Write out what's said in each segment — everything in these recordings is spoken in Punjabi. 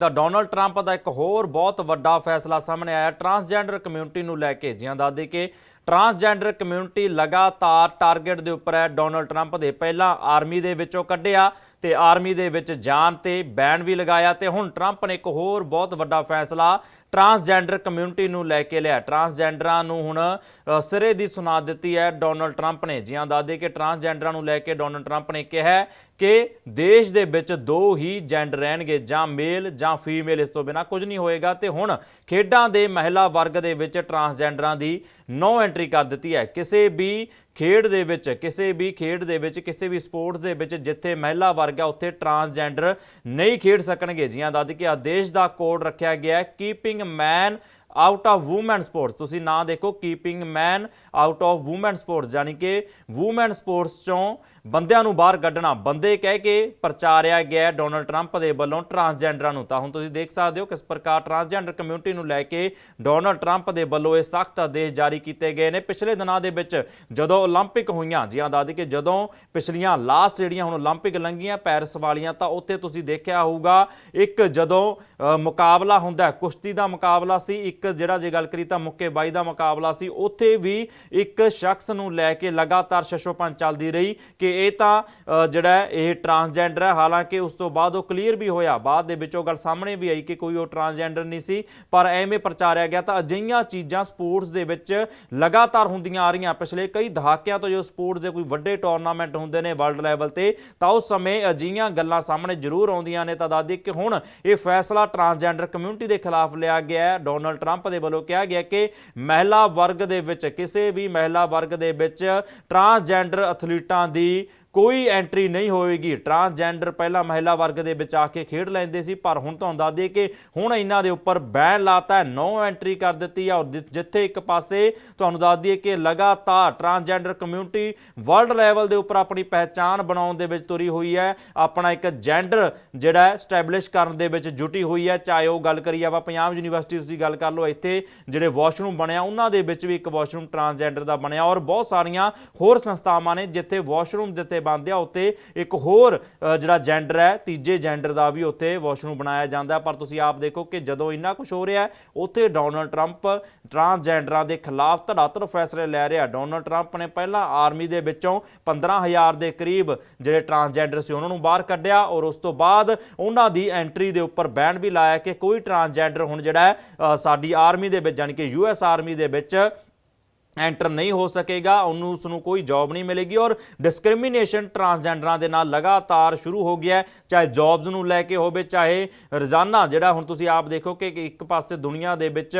ਤਾਂ ਡੋਨਲਡ ਟਰੰਪ ਦਾ ਇੱਕ ਹੋਰ ਬਹੁਤ ਵੱਡਾ ਫੈਸਲਾ ਸਾਹਮਣੇ ਆਇਆ। ਟਰਾਂਸਜੈਂਡਰ ਕਮਿਊਨਿਟੀ ਨੂੰ ਲੈ ਕੇ ਜਿਹਾਂ ਦੱਸਦੇ ਕਿ ਟਰਾਂਸਜੈਂਡਰ ਕਮਿਊਨਿਟੀ ਲਗਾਤਾਰ ਟਾਰਗੇਟ ਦੇ ਉੱਪਰ ਹੈ, ਡੋਨਲਡ ਟਰੰਪ ਦੇ ਪਹਿਲਾਂ ਆਰਮੀ ਦੇ ਵਿੱਚੋਂ ਕੱਢਿਆ ਤੇ ਆਰਮੀ ਦੇ ਵਿੱਚ ਜਾਣ ਤੇ ਬੈਨ ਵੀ ਲਗਾਇਆ ਤੇ ਹੁਣ ਟਰੰਪ ਨੇ ਇੱਕ ਹੋਰ ਬਹੁਤ ਵੱਡਾ ਫੈਸਲਾ ਟਰਾਂਸਜੈਂਡਰ ਕਮਿਊਨਿਟੀ ਨੂੰ ਲੈ ਕੇ ਲਿਆ। ਟਰਾਂਸਜੈਂਡਰਾਂ ਨੂੰ ਹੁਣ ਸਿਰੇ ਦੀ ਸੁਣਾ ਦਿੱਤੀ ਹੈ ਡੋਨਲਡ ਟਰੰਪ ਨੇ। ਜਿਹਾਂ ਦੱਸਦੇ ਕਿ ਟਰਾਂਸਜੈਂਡਰਾਂ ਨੂੰ ਲੈ ਕੇ ਡੋਨਲਡ ਟਰੰਪ ਨੇ ਕਿਹਾ ਕਿ ਦੇਸ਼ ਦੇ ਵਿੱਚ ਦੋ ਹੀ ਜੈਂਡਰ ਰਹਿਣਗੇ, ਜਾਂ ਮੇਲ ਜਾਂ ਫੀਮੇਲ, ਇਸ ਤੋਂ ਬਿਨਾ ਕੁਝ ਨਹੀਂ ਹੋਏਗਾ। ਤੇ ਹੁਣ ਖੇਡਾਂ ਦੇ ਮਹਿਲਾ ਵਰਗ ਦੇ ਵਿੱਚ ਟਰਾਂਸਜੈਂਡਰਾਂ ਦੀ ਨੋ ਐਂਟ ਐਂਟਰੀ ਕਰ ਦਿੱਤੀ ਹੈ। ਕਿਸੇ ਵੀ ਖੇਡ ਦੇ ਵਿੱਚ, ਕਿਸੇ ਵੀ ਖੇਡ ਦੇ ਵਿੱਚ, ਕਿਸੇ ਵੀ ਸਪੋਰਟਸ ਦੇ ਵਿੱਚ ਜਿੱਥੇ ਮਹਿਲਾ ਵਰਗ ਹੈ ਉੱਥੇ ਟਰਾਂਸਜੈਂਡਰ ਨਹੀਂ ਖੇਡ ਸਕਣਗੇ। ਜੀਆਂ ਦੱਸ ਕਿ ਆਦੇਸ਼ ਦਾ ਕੋਡ ਰੱਖਿਆ ਗਿਆ ਹੈ keeping men out of women sports ਤੁਸੀਂ ਨਾਂ ਦੇਖੋ keeping men out of women sports ਯਾਨੀ ਕਿ ਔਮਨ ਸਪੋਰਟਸ ਚੋਂ ਬੰਦਿਆਂ ਨੂੰ ਬਾਹਰ ਕੱਢਣਾ ਬੰਦੇ ਕਹਿ ਕੇ ਪ੍ਰਚਾਰਿਆ ਗਿਆ ਹੈ ਡੋਨਲਡ ਟਰੰਪ ਦੇ ਵੱਲੋਂ ਟਰਾਂਸਜੈਂਡਰਾਂ ਨੂੰ ਤਾਂ ਹੁਣ ਤੁਸੀਂ ਦੇਖ ਸਕਦੇ ਹੋ ਕਿਸ ਪ੍ਰਕਾਰ ਟਰਾਂਸਜੈਂਡਰ ਕਮਿਊਨਿਟੀ ਨੂੰ ਲੈ ਕੇ ਡੋਨਲਡ ਟਰੰਪ ਦੇ ਵੱਲੋਂ ਇਹ ਸਖਤ ਆਦੇਸ਼ ਜਾਰੀ ਕੀਤੇ ਗਏ ਨੇ ਪਿਛਲੇ ਦਿਨਾਂ ਦੇ ਵਿੱਚ ਜਦੋਂ 올림픽 ਹੋਈਆਂ ਜਿਹਾਂ ਦੱਸਦੀ ਕਿ ਜਦੋਂ ਪਿਛਲੀਆਂ ਲਾਸਟ ਜਿਹੜੀਆਂ ਹੁਣ 올림픽 ਲੰਘੀਆਂ ਪੈਰਿਸ ਵਾਲੀਆਂ ਤਾਂ ਉੱਥੇ ਤੁਸੀਂ ਦੇਖਿਆ ਹੋਊਗਾ ਇੱਕ ਜਦੋਂ ਅ, ਮੁਕਾਬਲਾ ਹੁੰਦਾ ਹੈ, ਕੁਸ਼ਤੀ ਦਾ ਮੁਕਾਬਲਾ ਸੀ ਇੱਕ ਜਿਹੜਾ ਜੇ ਗੱਲ ਕਰੀ ਤਾਂ ਮੁੱਕੇਬਾਜ਼ੀ ਦਾ ਮੁਕਾਬਲਾ ਸੀ ਉੱਥੇ ਵੀ ਇੱਕ ਸ਼ਖਸ ਨੂੰ ਲੈ ਕੇ ਲਗਾਤਾਰ ਸ਼ਸ਼ੋਪਨ ਚੱਲਦੀ ਰਹੀ ਕਿ ਇਹ ਤਾਂ ਜਿਹੜਾ ਇਹ ਟਰਾਂਸਜੈਂਡਰ ਹੈ। ਹਾਲਾਂਕਿ ਉਸ ਤੋਂ ਬਾਅਦ ਉਹ ਕਲੀਅਰ ਵੀ ਹੋਇਆ। ਬਾਅਦ ਦੇ ਵਿੱਚ ਉਹ ਗੱਲ ਸਾਹਮਣੇ ਵੀ ਆਈ ਕਿ ਕੋਈ ਉਹ ਟਰਾਂਸਜੈਂਡਰ ਨਹੀਂ ਸੀ। ਪਰ ਐਵੇਂ ਪ੍ਰਚਾਰਿਆ ਗਿਆ ਤਾਂ ਅਜਿਹੀਆਂ ਚੀਜ਼ਾਂ ਸਪੋਰਟਸ ਦੇ ਵਿੱਚ ਲਗਾਤਾਰ ਹੁੰਦੀਆਂ ਆ ਰਹੀਆਂ। ਪਿਛਲੇ ਕਈ ਦਹਾਕਿਆਂ ਤੋਂ ਜੋ ਸਪੋਰਟਸ ਦੇ ਕੋਈ ਵੱਡੇ ਟੂਰਨਾਮੈਂਟ ਹੁੰਦੇ ਨੇ ਵਰਲਡ ਲੈਵਲ ਤੇ, ਤਾਂ ਉਸ ਸਮੇਂ ਅਜਿਹੀਆਂ ਗੱਲਾਂ ਸਾਹਮਣੇ ਜ਼ਰੂਰ ਆਉਂਦੀਆਂ ਨੇ। ਤਾਂ ਦਾਦੀ ਕਿ ਹੁਣ ਇਹ ਫੈਸਲਾ ਟਰਾਂਸਜੈਂਡਰ ਕਮਿਊਨਿਟੀ ਦੇ ਖਿਲਾਫ ਲਿਆ ਗਿਆ ਹੈ। ਡੋਨਲਡ ਟਰੰਪ ਦੇ ਵੱਲੋਂ ਕਿਹਾ ਗਿਆ ਕਿ ਮਹਿਲਾ ਵਰਗ ਦੇ ਵਿੱਚ, ਕਿਸੇ ਵੀ ਮਹਿਲਾ ਵਰਗ ਦੇ ਵਿੱਚ ਟਰਾਂਸਜੈਂਡਰ ਐਥਲੀਟਾਂ ਦੀ ਕੋਈ ਐਂਟਰੀ ਨਹੀਂ ਹੋਵੇਗੀ ਟਰਾਂਸਜੈਂਡਰ ਪਹਿਲਾਂ ਮਹਿਲਾ ਵਰਗ ਦੇ ਵਿੱਚ ਆ ਕੇ ਖੇਡ ਲੈਂਦੇ ਸੀ, ਪਰ ਹੁਣ ਤੁਹਾਨੂੰ ਦੱਸ ਦਈਏ ਕਿ ਹੁਣ ਇਹਨਾਂ ਦੇ ਉੱਪਰ ਬੈਨ ਲਾਤਾ ਹੈ, ਨੋ ਐਂਟਰੀ ਕਰ ਦਿੱਤੀ ਹੈ ਔਰ ਜਿ- ਜਿੱਥੇ ਇੱਕ ਪਾਸੇ ਤੁਹਾਨੂੰ ਦੱਸ ਦਈਏ ਕਿ ਲਗਾਤਾਰ ਟਰਾਂਸਜੈਂਡਰ ਕਮਿਊਨਿਟੀ ਵਰਲਡ ਲੈਵਲ ਦੇ ਉੱਪਰ ਆਪਣੀ ਪਹਿਚਾਣ ਬਣਾਉਣ ਦੇ ਵਿੱਚ ਤੁਰੀ ਹੋਈ ਹੈ। ਆਪਣਾ ਇੱਕ ਜੈਂਡਰ ਜਿਹੜਾ ਸਟੈਬਲਿਸ਼ ਕਰਨ ਦੇ ਵਿੱਚ ਜੁਟੀ ਹੋਈ ਹੈ। ਚਾਹੇ ਉਹ ਗੱਲ ਕਰੀਏ ਆਪਾਂ ਪੰਜਾਬ ਯੂਨੀਵਰਸਿਟੀ ਤੁਸੀਂ ਗੱਲ ਕਰ ਲਓ, ਇੱਥੇ ਜਿਹੜੇ ਵਾਸ਼ਰੂਮ ਬਣਿਆ, ਉਹਨਾਂ ਦੇ ਵਿੱਚ ਵੀ ਇੱਕ ਵਾਸ਼ਰੂਮ ਟਰਾਂਸਜੈਂਡਰ ਦਾ ਬਣਿਆ, ਔਰ ਬਹੁਤ ਸਾਰੀਆਂ ਹੋਰ ਸੰਸਥਾਵਾਂ ਨੇ ਜਿੱਥੇ ਵਾਸ਼ਰੂਮ ਜਿੱਥੇ ਬਣਦੇ ਆ ਉੱਤੇ ਇੱਕ ਹੋਰ ਜਿਹੜਾ ਜੈਂਡਰ ਹੈ, ਤੀਜੇ ਜੈਂਡਰ ਦਾ ਵੀ ਉੱਥੇ ਵਾਸ਼ਰੂਮ ਬਣਾਇਆ ਜਾਂਦਾ ਪਰ ਤੁਸੀਂ ਆਪ ਦੇਖੋ ਕਿ ਜਦੋਂ ਇੰਨਾ ਕੁਝ ਹੋ ਰਿਹਾ ਉੱਥੇ ਡੋਨਲਡ ਟਰੰਪ ਟਰਾਂਸਜੈਂਡਰਾਂ ਦੇ ਖਿਲਾਫ ਧੜਾਧੜ ਫੈਸਲੇ ਲੈ ਰਿਹਾ ਡੋਨਲਡ ਟਰੰਪ ਨੇ ਪਹਿਲਾਂ ਆਰਮੀ ਦੇ ਵਿੱਚੋਂ 15000 ਦੇ ਕਰੀਬ ਜਿਹੜੇ ਟਰਾਂਸਜੈਂਡਰ ਸੀ, ਉਹਨਾਂ ਨੂੰ ਬਾਹਰ ਕੱਢਿਆ ਔਰ ਉਸ ਤੋਂ ਬਾਅਦ ਉਹਨਾਂ ਦੀ ਐਂਟਰੀ ਦੇ ਉੱਪਰ ਬੈਨ ਵੀ ਲਾਇਆ ਕਿ ਕੋਈ ਟਰਾਂਸਜੈਂਡਰ ਹੁਣ ਜਿਹੜਾ ਸਾਡੀ ਆਰਮੀ ਦੇ ਵਿੱਚ ਯਾਨੀ ਕਿ ਯੂਐਸ ਆਰਮੀ ਦੇ ਵਿੱਚ ਐਂਟਰ ਨਹੀਂ ਹੋ ਸਕੇਗਾ, ਉਹਨੂੰ ਉਸ ਨੂੰ ਕੋਈ ਜੌਬ ਨਹੀਂ ਮਿਲੇਗੀ ਔਰ ਡਿਸਕ੍ਰਿਮੀਨੇਸ਼ਨ ਟਰਾਂਸਜੈਂਡਰਾਂ ਦੇ ਨਾਲ ਲਗਾਤਾਰ ਸ਼ੁਰੂ ਹੋ ਗਿਆ ਚਾਹੇ ਜੌਬਸ ਨੂੰ ਲੈ ਕੇ ਹੋਵੇ, ਚਾਹੇ ਰੋਜ਼ਾਨਾ ਜਿਹੜਾ ਹੁਣ ਤੁਸੀਂ ਆਪ ਦੇਖੋ ਕਿ ਇੱਕ ਪਾਸੇ ਦੁਨੀਆ ਦੇ ਵਿੱਚ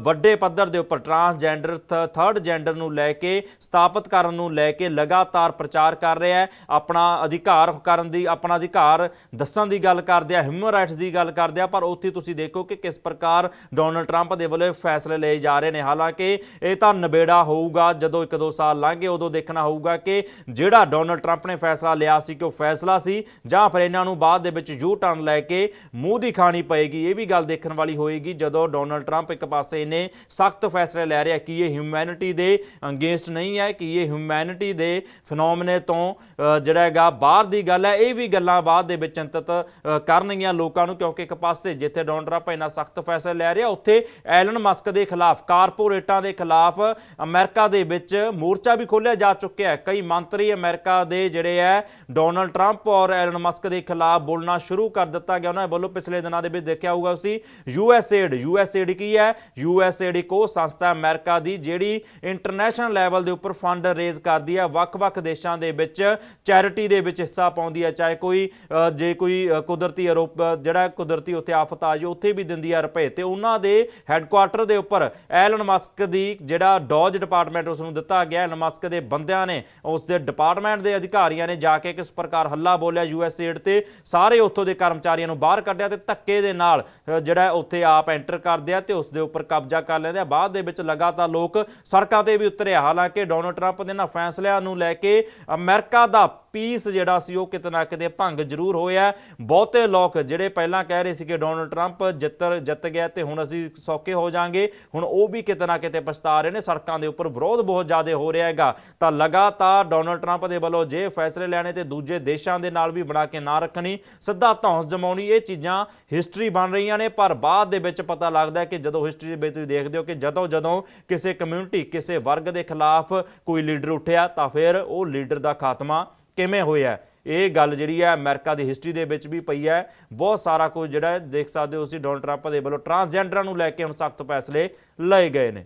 ਵੱਡੇ ਪੱਧਰ ਦੇ ਉੱਪਰ ਟਰਾਂਸਜੈਂਡਰ ਥਰਡ ਜੈਂਡਰ ਨੂੰ ਲੈ ਕੇ, ਸਥਾਪਿਤ ਕਰਨ ਨੂੰ ਲੈ ਕੇ ਲਗਾਤਾਰ ਪ੍ਰਚਾਰ ਕਰ ਰਿਹਾ ਹੈ। ਆਪਣਾ ਅਧਿਕਾਰ ਕਰਨ ਦੀ ਆਪਣਾ ਅਧਿਕਾਰ ਦੱਸਣ ਦੀ ਗੱਲ ਕਰਦੇ ਆ ਹਿਊਮਨ ਰਾਈਟਸ ਦੀ ਗੱਲ ਕਰਦੇ ਆ, ਪਰ ਉੱਥੇ ਤੁਸੀਂ ਦੇਖੋ ਕਿ ਕਿਸ ਪ੍ਰਕਾਰ ਡੋਨਲਡ ਟਰੰਪ ਦੇ ਵੱਲੋਂ ਫੈਸਲੇ ਲਏ ਜਾ ਰਹੇ ਨੇ। ਹਾਲਾਂਕਿ ਇਹ ਤਾਂ ਨਵੇੜਾ ਜਿਹੜਾ ਹੋਊਗਾ, ਜਦੋਂ ਇੱਕ ਦੋ ਸਾਲ ਲੰਘੇ, ਉਦੋਂ ਦੇਖਣਾ ਹੋਊਗਾ ਕਿ ਜਿਹੜਾ ਡੋਨਲਡ ਟਰੰਪ ਨੇ ਫੈਸਲਾ ਲਿਆ ਸੀ ਕਿ ਉਹ ਫੈਸਲਾ ਸੀ, ਜਾਂ ਫਿਰ ਇਹਨਾਂ ਨੂੰ ਬਾਅਦ ਦੇ ਵਿੱਚ ਯੂ ਟਰਨ ਲੈ ਕੇ ਮੂੰਹ ਦੀ ਖਾਣੀ ਪਏਗੀ। ਇਹ ਵੀ ਗੱਲ ਦੇਖਣ ਵਾਲੀ ਹੋਏਗੀ, ਜਦੋਂ ਡੋਨਲਡ ਟਰੰਪ ਇੱਕ ਪਾਸੇ ਇਹਨੇ ਸਖਤ ਫੈਸਲੇ ਲੈ ਰਿਹਾ ਕਿ ਇਹ ਹਿਊਮੈਨਿਟੀ ਦੇ ਅਗੇਂਸਟ ਨਹੀਂ ਹੈ, ਕਿ ਇਹ ਹਿਊਮੈਨਿਟੀ ਦੇ ਫਨੋਮਨੇ ਤੋਂ ਜਿਹੜਾ ਹੈਗਾ ਬਾਹਰ ਦੀ ਗੱਲ ਹੈ। ਇਹ ਵੀ ਗੱਲਾਂ ਬਾਅਦ ਦੇ ਵਿੱਚ ਚਿੰਤਤ ਕਰਨਗੀਆਂ ਲੋਕਾਂ ਨੂੰ, ਕਿਉਂਕਿ ਇੱਕ ਪਾਸੇ ਜਿੱਥੇ ਡੋਨਲਡ ਟਰੰਪ ਇਹਨਾਂ ਸਖਤ ਫੈਸਲੇ ਲੈ ਰਿਹਾ, ਉੱਥੇ ਐਲਨ ਮਸਕ ਦੇ ਖਿਲਾਫ, ਕਾਰਪੋਰੇਟਾਂ ਦੇ ਖਿਲਾਫ ਅਮਰੀਕਾ ਦੇ ਵਿੱਚ ਮੋਰਚਾ ਵੀ ਖੋਲ੍ਹਿਆ ਜਾ ਚੁੱਕਿਆ ਹੈ। ਕਈ ਮੰਤਰੀ ਅਮਰੀਕਾ ਦੇ ਜਿਹੜੇ ਹੈ, ਡੋਨਲਡ ਟਰੰਪ ਔਰ ਐਲਨ ਮਸਕ ਦੇ ਖਿਲਾਫ ਬੋਲਣਾ ਸ਼ੁਰੂ ਕਰ ਦਿੱਤਾ ਗਿਆ। ਉਹਨਾਂ ਵੱਲੋਂ ਪਿਛਲੇ ਦਿਨਾਂ ਦੇ ਵਿੱਚ ਦੇਖਿਆ ਹੋਊਗਾ ਤੁਸੀਂ ਯੂਐਸਏਡ ਯੂਐਸਏਡ ਕੀ ਹੈ? ਯੂਐਸਏਡ ਇੱਕ ਉਹ ਸੰਸਥਾ ਅਮਰੀਕਾ ਦੀ ਜਿਹੜੀ ਇੰਟਰਨੈਸ਼ਨਲ ਲੈਵਲ ਦੇ ਉੱਪਰ ਫੰਡ ਰੇਜ਼ ਕਰਦੀ ਹੈ। ਵੱਖ-ਵੱਖ ਦੇਸ਼ਾਂ ਦੇ ਵਿੱਚ ਚੈਰਿਟੀ ਦੇ ਵਿੱਚ ਹਿੱਸਾ ਪਾਉਂਦੀ ਹੈ। ਚਾਹੇ ਕੋਈ ਜੇ ਕੋਈ ਕੁਦਰਤੀ ਆਰੋਪ ਜਿਹੜਾ ਕੁਦਰਤੀ ਉੱਥੇ ਆਫਤ ਆ ਜਾਏ, ਉੱਥੇ ਵੀ ਦਿੰਦੀ ਹੈ ਰੁਪਏ। ਤੇ ਉਹਨਾਂ ਦੇ ਹੈੱਡਕੁਆਟਰ ਦੇ ਉੱਪਰ ਐਲਨ ਮਸਕ ਦੀ ਜਿਹੜਾ ਡੌਜ ਡਿਪਾਰਟਮੈਂਟ ਉਸ ਨੂੰ ਦਿੱਤਾ ਗਿਆ ਐਲਨ ਮਸਕ ਦੇ ਬੰਦਿਆਂ ਨੇ ਉਸ ਦੇ ਡਿਪਾਰਟਮੈਂਟ ਦੇ ਅਧਿਕਾਰੀਆਂ ਨੇ ਜਾ ਕੇ ਕਿਸ ਪ੍ਰਕਾਰ ਹੱਲਾ ਬੋਲਿਆ ਯੂਐਸਏਡ ਤੇ। ਸਾਰੇ ਉੱਥੋਂ ਦੇ ਕਰਮਚਾਰੀਆਂ ਨੂੰ ਬਾਹਰ ਕੱਢਿਆ ਤੇ ਧੱਕੇ ਦੇ ਨਾਲ ਜਿਹੜਾ ਉੱਥੇ ਆਪ ਐਂਟਰ ਕਰਦੇ ਆ ਤੇ ਉਸ ਦੇ ਉੱਪਰ ਕਬਜ਼ਾ ਕਰ ਲੈਂਦੇ ਆ। ਬਾਅਦ ਦੇ ਵਿੱਚ ਲਗਾਤਾਰ ਲੋਕ ਸੜਕਾਂ ਤੇ ਵੀ ਉਤਰੇ ਹਾਲਾਂਕਿ ਡੋਨਲਡ ਟਰੰਪ ਦੇ ਇਹਨਾਂ ਫੈਸਲਿਆਂ ਨੂੰ ਲੈ ਕੇ ਅਮਰੀਕਾ ਦਾ ਪੀਸ ਜਿਹੜਾ ਸੀ ਉਹ ਕਿਤੇ ਨਾ ਕਿਤੇ ਭੰਗ ਜ਼ਰੂਰ ਹੋਇਆ ਬਹੁਤੇ ਲੋਕ ਜਿਹੜੇ ਪਹਿਲਾਂ ਕਹਿ ਰਹੇ ਸੀ ਕਿ ਡੋਨਲਡ ਟਰੰਪ ਜਿੱਤ ਜਿੱਤ ਗਿਆ ਤੇ ਹੁਣ ਅਸੀਂ ਸੌਕੇ ਹੋ ਜਾਾਂਗੇ, ਹੁਣ ਉਹ ਵੀ ਕਿਤੇ ਨਾ ਕਿਤੇ ਪਛਤਾ ਰਹੇ ਨੇ। ਸੜਕ ਹੱਕਾਂ ਦੇ ਉੱਪਰ ਵਿਰੋਧ ਬਹੁਤ ਜ਼ਿਆਦਾ ਹੋ ਰਿਹਾ ਹੈਗਾ। ਤਾਂ ਲਗਾਤਾਰ ਡੋਨਲਡ ਟਰੰਪ ਦੇ ਵੱਲੋਂ ਜੇ ਫੈਸਲੇ ਲੈਣੇ ਤੇ ਦੂਜੇ ਦੇਸ਼ਾਂ ਦੇ ਨਾਲ ਵੀ ਬਣਾ ਕੇ ਨਾ ਰੱਖਣੀ, ਸਿੱਧਾ ਧੌਂਸ ਜਮਾਉਣੀ, ਇਹ ਚੀਜ਼ਾਂ ਹਿਸਟਰੀ ਬਣ ਰਹੀਆਂ ਨੇ। ਪਰ ਬਾਅਦ ਦੇ ਵਿੱਚ ਪਤਾ ਲੱਗਦਾ ਹੈ ਕਿ ਜਦੋਂ ਹਿਸਟਰੀ ਦੇ ਵਿੱਚ ਤੁਸੀਂ ਦੇਖਦੇ ਹੋ ਕਿ ਜਦੋਂ ਜਦੋਂ ਕਿਸੇ ਕਮਿਊਨਿਟੀ ਕਿਸੇ ਵਰਗ ਦੇ ਖਿਲਾਫ ਕੋਈ ਲੀਡਰ ਉੱਠਿਆ, ਤਾਂ ਫਿਰ ਉਹ ਲੀਡਰ ਦਾ ਖਾਤਮਾ ਕਿਵੇਂ ਹੋਇਆ? ਇਹ ਗੱਲ ਜਿਹੜੀ ਹੈ ਅਮਰੀਕਾ ਦੀ ਹਿਸਟਰੀ ਦੇ ਵਿੱਚ ਵੀ ਪਈ ਹੈ। ਬਹੁਤ ਸਾਰਾ ਕੁਝ ਜਿਹੜਾ ਦੇਖ ਸਕਦੇ ਹੋ ਤੁਸੀਂ, ਡੋਨਲਡ ਟਰੰਪ ਦੇ ਵੱਲੋਂ ਟਰਾਂਸਜੈਂਡਰਾਂ ਨੂੰ ਲੈ ਕੇ ਹੁਣ ਸਖਤ ਫੈਸਲੇ ਲਏ ਗਏ ਨੇ।